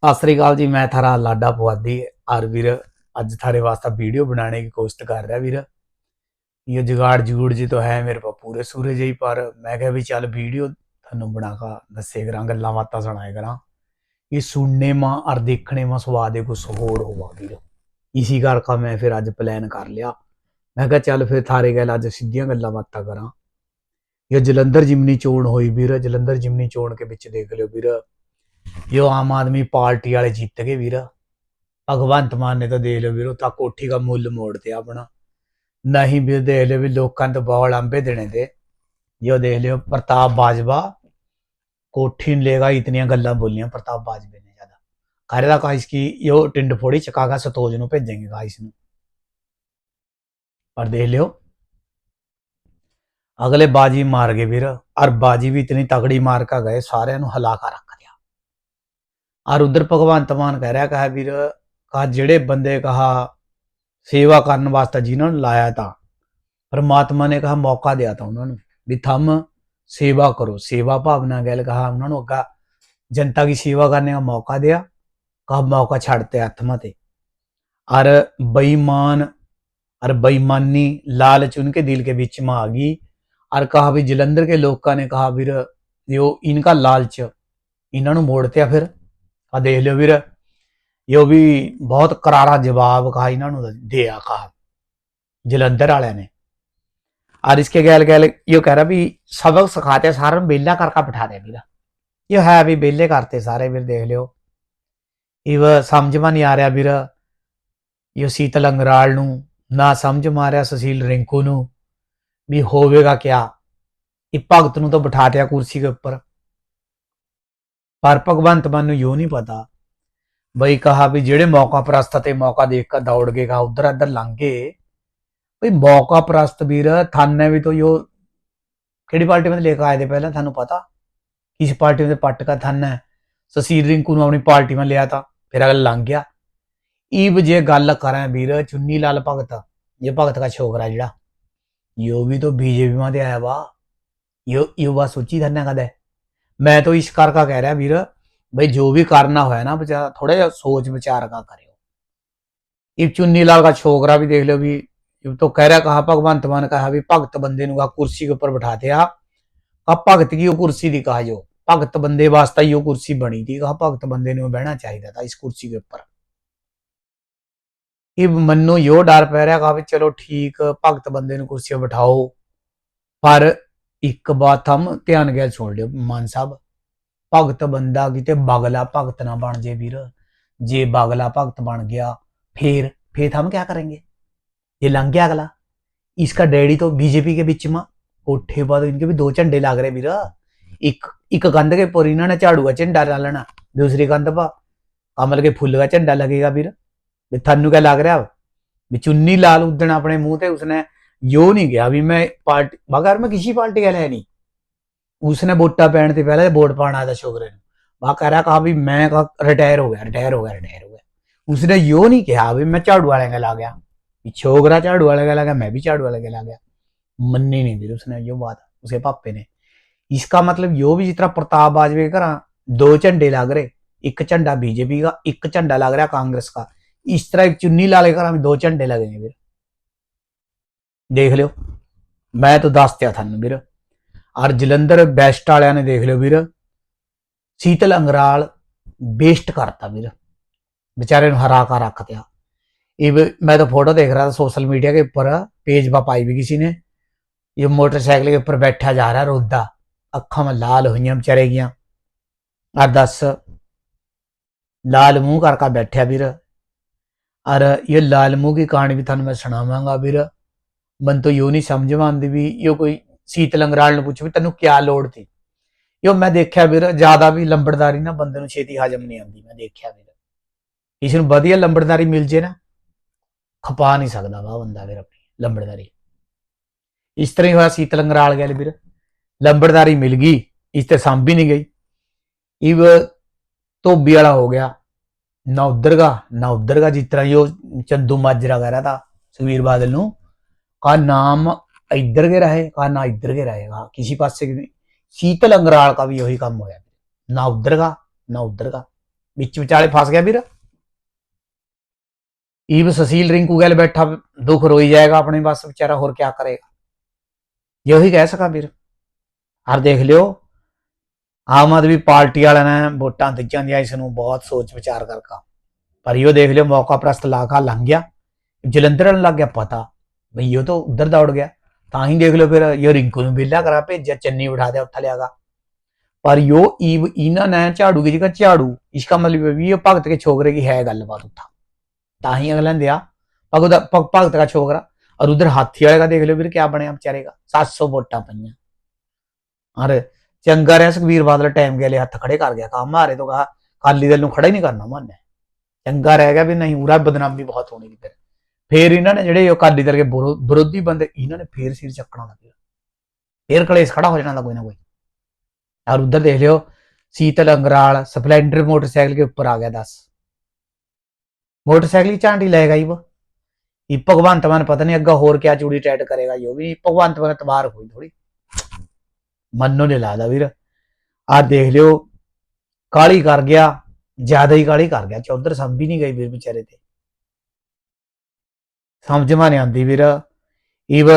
ਸਤਿ ਸ੍ਰੀ ਅਕਾਲ ਜੀ ਮੈਂ ਥਾਰਾ ਲਾਡਾ ਪੁਆਧੀ ਔਰ ਵੀਰ ਅੱਜ थारे वास्ते वीडियो बनाने की कोशिश कर रहा ਵੀਰ ਇਹ ਜੁਗਾੜ ਜੂੜ ਜੀ ਤਾਂ ਹੈ ਮੇਰੇ ਪਾ ਪੂਰੇ ਸੂਰਜ ਹੀ ਪਰ ਮੈਂ ਕਿਹਾ ਵੀ ਚੱਲ ਵੀਡੀਓ ਤੁਹਾਨੂੰ ਬਣਾ ਕੇ ਦੱਸੇ ਕਰਾਂ ਗੱਲਾਂ ਬਾਤਾਂ ਸੁਣਾਏ ਕਰਾਂ ਇਹ ਸੁਣਨੇ ਮਾ ਔਰ ਦੇਖਣੇ ਮਾ ਸਵਾਦ ਹੈ ਕੁਛ ਹੋਰ ਹੋਵਾ ਵੀਰ ਇਸੀ ਕਰਕੇ ਮੈਂ ਫਿਰ ਅੱਜ ਪਲਾਨ ਕਰ ਲਿਆ ਮੈਂ ਕਿਹਾ ਚੱਲ ਫਿਰ ਥਾਰੇ ਗੱਲ ਅੱਜ ਸਿੱਧੀਆਂ ਗੱਲਾਂ ਬਾਤਾਂ ਕਰਾਂ ਇਹ ਜਲੰਧਰ ਜਿਮਨੀ ਚੋਣ ਹੋਈ ਵੀਰ ਜਲੰਧਰ ਜਿਮਨੀ ਚੋਣ ਕੇ ਵਿੱਚ ਦੇਖ ਲਿਓ ਵੀਰ ਜੋ ਆਮ ਆਦਮੀ ਪਾਰਟੀ ਵਾਲੇ ਜਿੱਤ ਗਏ ਵੀਰ, ਭਗਵੰਤ ਮਾਨ ਨੇ ਤਾਂ ਦੇਖ ਲਿਓ ਵੀਰੋ ਤਾਂ ਕੋਠੀ ਦਾ ਮੁੱਲ ਮੋੜ ਤੇ ਆਪਣਾ। ਨਹੀਂ ਵੀ ਦੇਖ ਲਿਓ ਵੀ ਲੋਕਾਂ ਤੋਂ ਬੌਲ ਅੰਬੇ ਦੇਣੇ ਤੇ। ਜੋ ਦੇਖ ਲਿਓ ਪ੍ਰਤਾਪ ਬਾਜਵਾ, ਕੋਠੀ ਨੂੰ ਲੇਗਾ ਇਤਨੀਆਂ ਗੱਲਾਂ ਬੋਲੀਆਂ, ਪ੍ਰਤਾਪ ਬਾਜਵੇ ਨੇ ਜ਼ਿਆਦਾ। ਕਰੇਗਾ ਕਾਇਸ ਕੀ ਯੋ ਟਿੰਡ ਫੋੜੀ ਚਕਾਗਾ ਸਤੋਜ ਨੂੰ ਭੇਜेंगे ਗਾਇਸ ਨੂੰ। ਪਰ ਦੇਖ ਲਿਓ। ਅਗਲੇ ਬਾਜੀ ਮਾਰ ਗਏ ਵੀਰ, ਔਰ ਬਾਜੀ ਵੀ ਇਤਨੀ ਤਗੜੀ ਮਾਰ ਕੇ ਗਏ, ਸਾਰਿਆਂ ਨੂੰ ਹਲਾ ਕੇ ਰੱਖ। और उधर भगवान तमान कह रहा कहा वीर कहा जेड़े बंदे कहा सेवा करने वास्ते जिन्होंने लाया था परमात्मा ने कहा मौका दिया था उन्होंने भी थम सेवा करो सेवा भावना गैल कहा उन्होंने अगा जनता की सेवा करने का मौका दिया कहा मौका छाड़ते आत्मा ते और बेईमान और बेईमानी लालच उनके दिल के बीच में आ गई और कहा भी जलंधर के लोग का ने कहा वीर जो इनका लालच इन्होंने मोड़ते फिर ਆ ਫਿਰ ਆ ਦੇਖ ਲਿਓ ਵੀਰ ਇਹ ਵੀ ਬਹੁਤ ਕਰਾਰਾ ਜਵਾਬ ਕਹਾ ਇਹਨਾਂ ਨੂੰ ਦਿਆ ਕਹਾ ਜਲੰਧਰ ਵਾਲਿਆਂ ਨੇ और इसके गैल गैल यो कह रहा भी सबक सिखाते सारे ਨੂੰ बेला करके बिठा दे ਵੀਰ ਇਹ ਹੈ ਵੀ ਵਿਹਲੇ ਕਰਤੇ ਸਾਰੇ ਵੀਰ ਦੇਖ ਲਿਓ ਇਵ ਸਮਝ ਮਾ ਨਹੀਂ ਆ ਰਿਹਾ ਵੀਰ ਇਹ ਸੀਤਲ ਅੰਗਰਾਲ ਨੂੰ ਨਾ ਸਮਝ ਮਾਰਿਆ ਸੁਸ਼ੀਲ ਰਿੰਕੂ ਨੂੰ ਵੀ ਹੋਵੇਗਾ ਕਿਆ ਇਹ ਭਗਤ ਨੂੰ ਤਾਂ ਬਿਠਾ ਦਿਆ ਕੁਰਸੀ ਦੇ ਉੱਪਰ ਪਰ ਭਗਵੰਤ ਮਾਨ ਨੂੰ ਯੋ ਨਹੀਂ ਪਤਾ। ਬਈ ਕਹਾ ਵੀ ਜਿਹੜੇ ਮੌਕਾ ਪ੍ਰਸਤ ਤੇ ਮੌਕਾ ਦੇਖ ਕੇ ਦੌੜ ਗਏ, ਕਹਾ ਉਧਰ ਅਧਰ ਲੰਘ ਗਏ। ਬਈ ਮੌਕਾ ਪ੍ਰਸਤ ਵੀਰ ਥਾਨੇ ਵੀ ਤੋਂ ਯੋ ਕਿਹੜੀ ਪਾਰਟੀ ਵਿੱਚ ਲੈ ਕੇ ਆਏ ਦੇ ਪਹਿਲਾਂ, ਤੁਹਾਨੂੰ ਪਤਾ? ਕਿਸ ਪਾਰਟੀ ਦੇ ਪੱਟ ਕਾ ਥਾਨਾ ਸਸੀਰ ਰਿੰਕੂ ਨੂੰ ਆਪਣੀ ਪਾਰਟੀ ਵਿੱਚ ਲਿਆ ਤਾਂ, ਫਿਰ ਅਗਲ ਲੰਘ ਗਿਆ। ਈਬ ਜੇ ਗੱਲ ਕਰਾਂ ਵੀਰ, ਚੁੰਨੀ ਲਾਲ ਭਗਤ, ਇਹ ਭਗਤ ਦਾ ਛੋਕਰਾ ਜਿਹੜਾ। ਯੋ ਵੀ ਤੋਂ ਬੀਜੇਪੀ ਮਾਂ ਤੇ ਆਇਆ ਵਾ। ਯੋ ਯੁਵਾ ਸੋਚੀ ਧਰਨਾ ਕਦੇ ਮੈਂ ਤਾਂ ਇਸ ਕਰਕੇ ਕਹਿ ਰਿਹਾ ਵੀਰ ਬਈ ਜੋ ਵੀ ਕਰਨਾ ਹੋਇਆ ਨਾ ਬਚਾ ਥੋੜਾ ਜਿਹਾ ਸੋਚ ਵਿਚਾਰ ਕਾ ਕਰਿਓ ਇਹ ਚੁੰਨੀ ਲਾਲ ਦਾ ਛੋਕਰਾ ਵੀ ਦੇਖ ਲਿਓ ਵੀ ਇਹ ਤਾਂ ਕਹਿ ਰਿਹਾ ਕਹਾ ਭਗਵੰਤ ਮਾਨ ਕਹਾ ਵੀ ਭਗਤ ਬੰਦੇ ਨੂੰ ਕਹਾ ਕੁਰਸੀ के ऊपर बैठा दिया ਆ ਭਗਤ ਕੀ ਉਹ ਕੁਰਸੀ ਦੀ ਕਹਾ ਜੋ ਭਗਤ ਬੰਦੇ ਵਾਸਤੇ ਹੀ ਉਹ ਕੁਰਸੀ ਬਣੀ ਥੀ ਕਹਾ ਭਗਤ ਬੰਦੇ ਨੂੰ ਬਹਿਣਾ ਚਾਹੀਦਾ था इस कुर्सी के ऊपर ਇਹ ਮੰਨੋ ਯੋ ਡਰ ਪੈ ਰਿਹਾ ਕਹਾ ਵੀ ਚਲੋ ਠੀਕ ਭਗਤ ਬੰਦੇ ਨੂੰ ਕੁਰਸੀ 'ਤੇ ਬਿਠਾਓ ਪਰ ਇੱਕ ਬਾਤ ਹਮ ਧਿਆਨ ਗਿਆ ਛੋੜ ਲਿਓ ਮਾਨ ਸਾਹਿਬ ਭਗਤ ਬੰਦਾ ਕਿਤੇ ਬਗਲਾ ਭਗਤ ਨਾ ਬਣ ਜੇ ਵੀਰ ਜੇ ਬਗਲਾ ਭਗਤ ਬਣ ਗਿਆ फिर फिर हम क्या करेंगे ये लंघ गया अगला इसका डैडी तो बीजेपी के बीच में ਕੋਠੇ ਬਾਦ ਇਨਕੇ ਵੀ ਦੋ ਝੰਡੇ ਲੱਗ ਰਹੇ ਵੀਰ ਇੱਕ ਇੱਕ ਕੰਧ ਕੇ ਪਰ ਇਹਨਾਂ ਨੇ ਝਾੜੂ ਦਾ ਝੰਡਾ ਲਾ ਲੈਣਾ ਦੂਸਰੀ ਕੰਧ ਪਾ ਕਮਲ ਕੇ ਫੁੱਲ ਦਾ ਝੰਡਾ ਲੱਗੇਗਾ ਵੀਰ ਵੀ ਤੁਹਾਨੂੰ ਕਿਆ ਲੱਗ ਰਿਹਾ ਵੀ ਚੁੰਨੀ ਲਾਲ ਉਦਣ ਆਪਣੇ यो नहीं गया अभी मैं पार्टी मगर मैं किसी पार्टी का नहीं उसने बोटा पहन से पहले वोट पाना था छोकरे ने वहां कह रहा कहा भी मैं का रिटायर हो गया रिटायर हो गया रिटायर हो गया उसने यो नहीं कहा अभी मैं झाड़ू वाले का ला गया छोकरा झाड़ू वाले का ला गया मैं भी झाड़ू वाले का ला गया मन्नी नहीं फिर उसने यो बात उसके पापे ने इसका मतलब यो भी जितना प्रताप बाजवे करा दो झंडे लग रहे एक झंडा बीजेपी का एक झंडा लग रहा कांग्रेस का इस तरह एक चुन्नी लाले करा दो झंडे लगे फिर ਦੇਖ ਲਿਓ ਮੈਂ ਤਾਂ ਦੱਸਤਿਆ ਤੁਹਾਨੂੰ ਵੀਰ ਔਰ ਜਲੰਧਰ ਬੈਸਟ ਵਾਲਿਆਂ ਨੇ ਦੇਖ ਲਿਓ ਵੀਰ ਸੀਤਲ ਅੰਗਰਾਲ ਬੇਸਟ ਕਰਤਾ ਵੀਰ बेचारे ਨੂੰ हरा का रख दिया ਇਹ ਵੀ- मैं तो फोटो देख रहा था सोशल मीडिया के ऊपर पेज पर पाई भी किसी ने ये मोटरसाइकिल के ऊपर बैठा जा रहा रोदा ਅੱਖਾਂ में ਲਾਲ ਹੋਈਆਂ ਵਿਚਾਰੇ ਗੀਆਂ ਆ ਦੱਸ ਲਾਲ ਮੂੰਹ ਕਰਕੇ ਬੈਠਿਆ ਵੀਰ ਔਰ ਇਹ ਲਾਲ ਮੂੰਹ की कहानी भी ਤੁਹਾਨੂੰ ਮੈਂ ਸੁਣਾਵਾਂਗਾ ਵੀਰ ਬੰਦੇ ਤੋਂ ਯੋ ਨਹੀਂ યોની સમજમાં ਵੀ ਇਹ ਕੋਈ ਸੀਤ ਲੰਗਰਾਲ ਨੂੰ ਪੁੱਛੇ ਵੀ ਤੈਨੂੰ ਕੀ ਲੋੜ ਸੀ। ਯੋ ਮੈਂ ਦੇਖਿਆ ਵੀਰ, ਜ਼ਿਆਦਾ ਵੀ ਲੰਬੜਦਾਰੀ ਨਾ ਬੰਦੇ ਨੂੰ ਛੇਤੀ ਹਜਮ ਨਹੀਂ ਆਉਂਦੀ, ਮੈਂ ਦੇਖਿਆ ਵੀਰ। ਇਸ ਨੂੰ ਵਧੀਆ ਲੰਬੜਦਾਰੀ ਮਿਲ ਜੇ ਨਾ, ਖਪਾ ਨਹੀਂ ਸਕਦਾ ਵਾ ਬੰਦਾ ਵੀਰ ਆਪਣੀ ਲੰਬੜਦਾਰੀ। ਇਸ ਤਰ੍ਹਾਂ ਹੀ ਹੋਇਆ ਸੀਤ ਲੰਗਰਾਲ ਗਿਆ ਵੀਰ। ਲੰਬੜਦਾਰੀ ਮਿਲ ਗਈ, ਇਸ ਤੇ ਸੰਭੀ ਨਹੀਂ ਗਈ। ਇਹ ਧੋਬੀ ਵਾਲਾ ਹੋ ਗਿਆ, ਨਾ ਉਧਰਗਾ ਨਾ ਉਧਰ ਗਾ, ਜਿਸ ਤਰ੍ਹਾਂ ਯੋ ਚੰਦੂ ਮਾਜਰਾ ਕਰ ਰਿਹਾ ਤਾਂ ਸੁਮੀਰ ਬਾਦਲ ਨੂੰ। का नाम इधर के रहे का ना इधर के रहेगा किसी पास से शीतल अंगराल का भी यही काम होया ना उधर का ना उधर का ਵਿੱਚ ਵਿਚਾਲੇ ਫਸ ਗਿਆ ਵੀਰ ਈਵ ਸੁਸ਼ੀਲ ਰਿੰਕੂ ਗੱਲ ਬੈਠਾ ਦੁੱਖ ਰੋਈ ਜਾਏਗਾ ਆਪਣੇ ਬਸ ਵਿਚਾਰਾ ਹੋਰ ਕੀ ਕਰੇਗਾ ਜੇ ਉਹੀ ਕਹਿ ਸਕਾ ਵੀਰ ਹਰ ਦੇਖ ਲਿਓ ਆਮ ਆਦਮੀ ਪਾਰਟੀ ਵਾਲਿਆਂ ਨੇ ਵੋਟਾਂ ਦਿੱਤੀਆਂ ਦੀਆਂ ਇਸ ਨੂੰ ਬਹੁਤ ਸੋਚ ਵਿਚਾਰ ਕਰਕਾ ਪਰ ਇਹੋ ਦੇਖ ਲਿਓ ਮੌਕਾ ਪ੍ਰਸਤ ਲਾਖਾ ਲੰਘ ਗਿਆ ਜਲੰਧਰ ਵਾਲੇ ਨੂੰ ਲੱਗ ਗਿਆ ਪਤਾ ਬਈ ਇਹ ਤਾਂ ਉਧਰ ਦੌੜ ਗਿਆ ਤਾਂ ਹੀ ਦੇਖ ਲਓ ਫਿਰ ਇਹ ਰਿੰਕੂ ਨੂੰ ਬਿੱਲਾ ਕਰਾ ਭੇਜਿਆ ਚੰਨੀ ਬਿਠਾ ਦਿਆ ਉੱਠ ਲਿਆਗਾ ਪਰ यो ईव इना ने झाड़ू की जगह झाड़ू इसका मतलब है भी ये भगत के छोकरे की है गलबात उत्था ਤਾਂ ਹੀ ਅਗਲਾ ਦਿਆ ਭਗਤ ਭਗਤ ਦਾ ਛੋਕਰਾ ਔਰ ਉਧਰ ਹਾਥੀ ਵਾਲੇ ਦਾ ਦੇਖ ਲਿਓ ਵੀਰ ਕਿਆ ਬਣਿਆ ਵਿਚਾਰੇ ਦਾ 700 ਵੋਟਾਂ ਪਈਆਂ ਅਰੇ ਚੰਗਾ ਰਿਹਾ ਸੁਖਵੀਰ ਬਾਦਲ ਟਾਈਮ ਗਿਆ ਲੈ ਹੱਥ ਖੜੇ ਕਰ ਗਿਆ ਕੰਮ ਹਾਰੇ ਤੋਂ ਕਹਾ ਕਾਲੀ ਦਲ ਨੂੰ ਖੜਾ ਹੀ ਨਹੀਂ ਕਰਨਾ ਮੰਨੇ ਚੰਗਾ ਰਹਿ ਗਿਆ ਵੀ ਨਹੀਂ ਉਰਾ ਬਦਨਾਮੀ ਬਹੁਤ ਹੋਣੀ ਫਿਰ ਫੇਰ ਇਹਨਾਂ ਨੇ ਜਿਹੜੇ ਉਹ ਕਾਲੀ ਦਲ ਕੇ ਵਿਰੋ- ਵਿਰੋਧੀ ਬੰਦੇ ਇਹਨਾਂ ਨੇ ਫੇਰ ਸਿਰ ਚੱਕਣਾ ਲੱਗ ਫੇਰ ਕਲੇਸ਼ ਖੜਾ ਹੋ ਜਾਣਾ ਦਾ ਕੋਈ ਨਾ ਕੋਈ और उधर देख लियो शीतल अंगराल स्प्लेंडर मोटरसाइकिल के ऊपर आ गया दस मोटरसाइकिल ही झांटी लेगा ही वो ये भगवंत मान पता नहीं अग्गा होर क्या चूड़ी टाइट करेगा यो भी भगवंत मान तबार हुई थोड़ी मनो नहीं लादा वीर आ देख लियो काली कर गया ज्यादा ही काली कर गया चौधर समझ ही नहीं गई वीर बेचारे ते समझ में नहीं आती वीर इव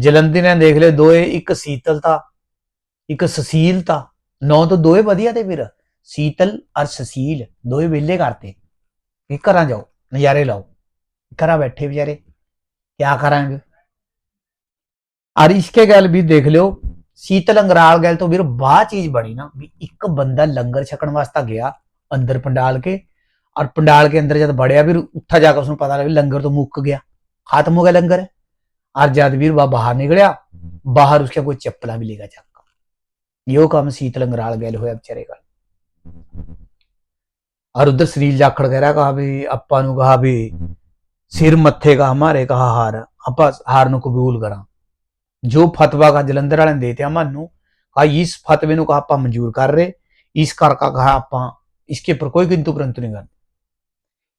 जलंधी ने देख लियो दो एक शीतलता ਇੱਕ ਸੁਸ਼ੀਲਤਾ ਨੌ ਤੋਂ ਦੋਏ ਵਧੀਆ ਤੇ ਫਿਰ ਸੀਤਲ ਔਰ ਸੁਸ਼ੀਲ ਦੋਏ ਵਿਹਲੇ ਕਰਤੇ ਕਿ ਘਰਾਂ ਜਾਓ ਨਜ਼ਾਰੇ ਲਾਓ ਘਰਾਂ ਬੈਠੇ ਵਿਚਾਰੇ ਕਿਆ ਕਰਾਂਗੇ ਔਰ ਇਸਕੇ ਗੱਲ ਵੀ ਦੇਖ ਲਿਓ ਸੀਤਲ ਅੰਗਰਾਲ ਗੱਲ ਤੋਂ ਵੀਰ ਬਾਹ ਚੀਜ਼ ਬਣੀ ਨਾ ਵੀ ਇੱਕ ਬੰਦਾ ਲੰਗਰ ਛਕਣ ਵਾਸਤੇ ਗਿਆ ਅੰਦਰ ਪੰਡਾਲ ਕੇ ਔਰ ਪੰਡਾਲ ਕੇ ਅੰਦਰ ਜਦ ਬੜਿਆ ਵੀਰ ਉੱਥਾ ਜਾ ਕੇ ਉਸਨੂੰ ਪਤਾ ਲੱਗਾ ਵੀ ਲੰਗਰ ਤੋਂ ਮੁੱਕ ਗਿਆ खत्म हो गया लंगर है और जादवीर बाबा बाहर निकलिया बाहर उसके कोई चप्पला भी लेगा जाकर यो काम शीतलंग राल गए होया बेचारे का और उधर श्री जाखड़ कह रहा कहा भी अपा नु कहा भी सिर मत्थे का हमारे कहा हार अपा हार नु कबूल करा जो फतवा का जलंधर वाले देते हमानू कहा इस फतवे नु कहा आपा मंजूर कर रहे इस कर का कहा आपा इसके ऊपर कोई किंतु परंतु नहीं करते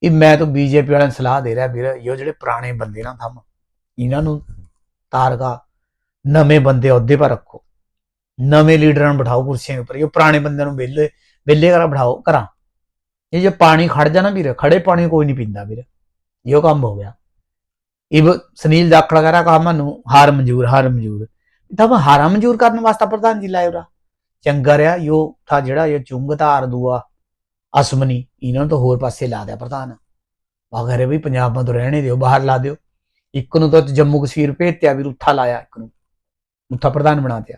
ਇਹ ਮੈਂ ਤਾਂ ਬੀਜੇਪੀ ਵਾਲਿਆਂ ਨੂੰ ਸਲਾਹ ਦੇ ਰਿਹਾ ਵੀਰ, ਇਹ ਜਿਹੜੇ ਪੁਰਾਣੇ ਬੰਦੇ ਨਾ ਥੰਮ, ਇਹਨਾਂ ਨੂੰ ਤਾਰਗਾ, ਨਵੇਂ ਬੰਦੇ ਅਹੁਦੇ 'ਪਰ ਰੱਖੋ। ਨਵੇਂ ਲੀਡਰਾਂ ਨੂੰ ਬਿਠਾਓ ਕੁਰਸੀਆਂ ਉੱਪਰ, ਇਹ ਪੁਰਾਣੇ ਬੰਦਿਆਂ ਨੂੰ ਵਿਹਲੇ ਵਿਹਲੇ ਕਰਾ ਬਿਠਾਓ ਕਰਾਂ ਇਹ ਜੇ ਪਾਣੀ ਖੜ ਜਾਣਾ ਵੀਰ ਖੜੇ ਪਾਣੀ ਕੋਈ ਨਹੀਂ ਪੀਂਦਾ ਵੀਰ। ਇਹੋ ਕੰਮ ਹੋ ਗਿਆ। ਇਹ ਸੁਨੀਲ ਦਾਖਲ ਕਰਾ ਕਹਾ ਮੈਨੂੰ ਹਾਰ ਮਨਜ਼ੂਰ ਹਾਰ ਮਨਜ਼ੂਰ। ਤਾਂ ਮੈਂ ਹਾਰਾ ਮਨਜ਼ੂਰ ਕਰਨ ਵਾਸਤੇ ਪ੍ਰਧਾਨ ਜੀ ਲਾਇਆ ਉਰਾ। ਚੰਗਾ ਰਿਹਾ, ਯੋ ਥਾ ਜਿਹੜਾ ਇਹ ਚੁੰਗਤਾ ਦੂਆ, ਅਸਮਨੀ। ਇਹਨਾਂ ਨੂੰ ਤਾਂ ਹੋਰ ਪਾਸੇ ਲਾ ਦਿਆ ਪ੍ਰਧਾਨ ਬਾਗਰੇ ਵੀ ਪੰਜਾਬ ਤੋਂ ਰਹਿਣੇ ਦਿਓ ਬਾਹਰ ਲਾ ਦਿਓ ਇੱਕ ਨੂੰ ਤਾਂ ਜੰਮੂ ਕਸ਼ਮੀਰ ਭੇਜਿਆ ਵੀ ਉੱਥਾ ਲਾਇਆ ਇੱਕ ਨੂੰ ਉੱਥਾ ਪ੍ਰਧਾਨ ਬਣਾ ਦਿਆ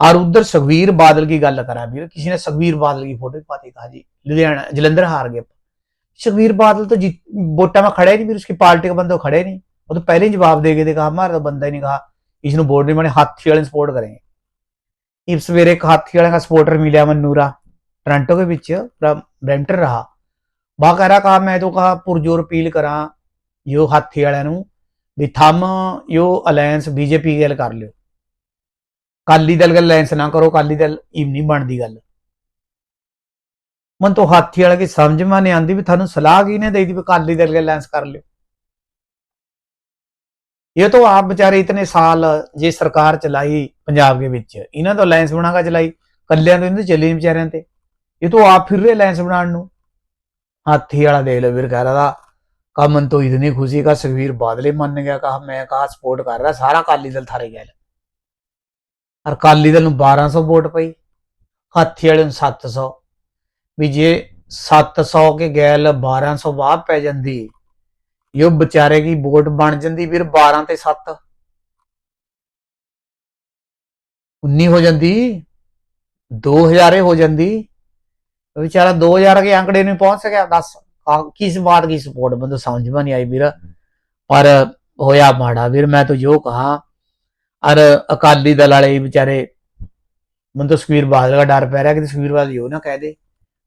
और उधर सुखवीर बादल की गल करा भी किसी ने सुखवीर बादल की फोटो पाती कहा जी लुधियाना जलंधर हार गए सुखवीर बादल तो जीत वोटा में खड़े नहीं फिर उसकी पार्टी के बंदे खड़े नहीं वो तो पहले ही जवाब दे गए थे कहा हमारा तो बंदा ही नहीं कहा इसने वोट नहीं बने हाथी वाले सपोर्ट करेंगे इस सवेरे एक हाथी वाले का सपोर्टर मिला मनूरा टोरंटो के बीच ब्रैम्पटन रहा वह कह रहा कहा मैं तो कहा पुरजोर अपील करा यो हाथी वाले भी थम यो अलायंस बीजेपी गल कर लियो ਕਾਲੀ ਦਲ ਗੱਲ ਲੈਂਸ ਨਾ ਕਰੋ ਕਾਲੀ ਦਲ ਇਮ ਨਹੀਂ ਬਣਦੀ ਗੱਲ ਮਨ ਤੋਂ ਹਾਥੀ ਵਾਲੇ ਕੀ ਸਮਝ ਮਾ ਨਹੀਂ ਆਂਦੀ ਵੀ ਤੁਹਾਨੂੰ ਸਲਾਹ ਕੀ ਨੇ ਦੇਈ ਵੀ ਕਾਲੀ ਦਲ ਗੱਲ ਲੈਂਸ ਕਰ ਲਿਓ ਇਹ ਤਾਂ ਆਪ ਵਿਚਾਰੇ ਇਤਨੇ ਸਾਲ ਜੇ ਸਰਕਾਰ ਚਲਾਈ ਪੰਜਾਬ ਦੇ ਵਿੱਚ ਇਹਨਾਂ ਤੋਂ ਲਾਈਨਸ ਬਣਾਗਾ ਚਲਾਈ ਕੱਲਿਆਂ ਤੋਂ ਇਹਨਾਂ ਚੱਲੀ ਵਿਚਾਰਿਆਂ ਤੇ ਇਹ ਤਾਂ ਆਪ ਫਿਰ ਰਹੇ ਲਾਈਨਸ ਬਣਾਉਣ ਨੂੰ? ਹਾਥੀ ਵਾਲਾ ਦੇਖ ਲਓ ਵੀਰ, ਕਹਿ ਰਹਾ ਕਾ ਮਨ ਤੋਂ ਇਤਨੀ ਖੁਸ਼ੀ, ਕਾ ਸੁਖਵੀਰ ਬਾਦਲੇ ਮੰਨ ਗਿਆ ਕਹਾ ਮੈਂ ਕਹਾ ਸਪੋਰਟ ਕਰ ਰਿਹਾ, ਸਾਰਾ ਕਾਲੀ ਦਲ ਥਾਰੇ ਗਿਆ ਔਰ ਅਕਾਲੀ ਦਲ ਨੂੰ 1200 ਵੋਟ ਪਈ, ਹਾਥੀ ਵਾਲੇ ਨੂੰ 700 ਵੀ ਜੇ 700 ਕੇ ਗੈਲ 1200 ਵਾਹ ਪੈ ਜਾਂਦੀ, ਇਹ ਵਿਚਾਰੇ ਕੀ ਵੋਟ ਬਣ ਜਾਂਦੀ ਵੀਰ 12 ਤੇ 7 19 ਹੋ ਜਾਂਦੀ 2000 ਹੋ ਜਾਂਦੀ ਉਹ ਵਿਚਾਰਾ 2000 ਕੇ ਅੰਕੜੇ ਨੂੰ ਪਹੁੰਚ ਸਕਿਆ ਦੱਸ ਆ ਕਿਸ ਬਾਤ ਕੀ ਸਪੋਰਟ ਬੰਦੋ ਸਮਝ में नहीं आई ਵੀਰ ਪਰ ਹੋਇਆ ਮਾੜਾ ਵੀਰ ਮੈਂ ਤਾਂ ਜੋ ਕਹਾ ਔਰ ਅਕਾਲੀ ਦਲ ਵਾਲੇ ਵਿਚਾਰੇ ਮੈਨੂੰ ਤਾਂ ਸੁਖਵੀਰ ਬਾਦਲ ਦਾ ਡਰ ਪੈ ਰਿਹਾ ਕਿ ਸੁਖਵੀਰ ਬਾਦਲ ਇਹ ਨਾ ਕਹਿ ਦੇ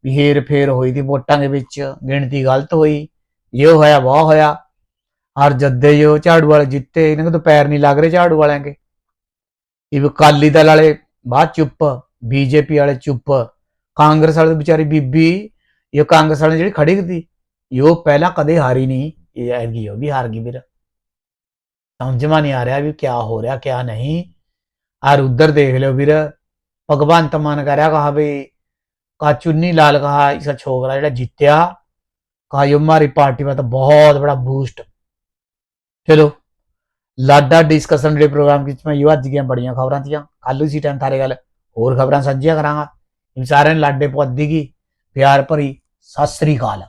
ਵੀ ਹੇਰ ਫੇਰ ਹੋਈ ਦੀ ਵੋਟਾਂ ਦੇ ਵਿੱਚ ਗਿਣਤੀ ਗਲਤ ਹੋਈ ਇਹ ਹੋਇਆ ਵਾਹ ਹੋਇਆ ਔਰ ਜੱਦੇ ਜੋ ਝਾੜੂ ਵਾਲੇ ਜਿੱਤੇ ਇਹਨਾਂ ਤੋਂ ਪੈਰ ਨਹੀਂ ਲੱਗ ਰਹੇ ਝਾੜੂ ਵਾਲਿਆਂ ਕੇ ਇਹ ਅਕਾਲੀ ਦਲ ਵਾਲੇ ਬਾਅਦ ਚੁੱਪ ਬੀਜੇਪੀ ਵਾਲੇ ਚੁੱਪ ਕਾਂਗਰਸ ਵਾਲੇ ਵਿਚਾਰੀ ਬੀਬੀ, ਇਹ ਕਾਂਗਰਸ ਵਾਲੇ ਜਿਹੜੀ ਖੜੀ ਕੀਤੀ ਯੋ ਪਹਿਲਾਂ ਕਦੇ ਹਾਰੀ ਨਹੀਂ, ਇਹ ਹਾਰ ਗਈ ਉਹ ਵੀ ਹਾਰ ਗਈ ਵੀਰ ਸਮਝਮਾ ਨਹੀਂ ਆ ਰਿਹਾ ਵੀ ਕੀ ਹੋ ਰਿਹਾ ਕੀ ਨਹੀਂ। ਆਰ ਉਧਰ ਦੇਖ ਲਿਓ ਵੀਰ ਭਗਵਾਨ ਤਮਨ ਕਰਿਆ ਕਹਾ ਵੀ ਕਾ ਚੁੰਨੀ ਲਾਲ ਕਹਾ ਇਸ ਛੋਕਰਾ ਜਿਹੜਾ ਜਿੱਤਿਆ ਕਾ ਯੋ ਮਾਰੀ ਪਾਰਟੀ ਮਾ ਬਹੁਤ ਬੜਾ ਬੂਸਟ ਚਲੋ, ਲਾਡਾ ਡਿਸਕਸ਼ਨ ਦੇ ਪ੍ਰੋਗਰਾਮ ਵਿੱਚ ਮੈਂ ਯੋ ਅੱਜ ਦੀਆਂ ਬੜੀਆਂ ਖਬਰਾਂ ਤੀਆਂ ਕੱਲੂ ਸੀ ਟਾਈਮ ਥਾਰੇ ਗੱਲ, ਹੋਰ ਖਬਰਾਂ ਸਾਂਝੀਆਂ ਕਰਾਂਗਾ। ਸਾਰਿਆਂ ਨੂੰ ਲਾਡੇ ਪੁਆਧੀ ਕੀ ਪਿਆਰ ਭਰੀ। ਸਤਿ ਸ੍ਰੀ ਅਕਾਲ।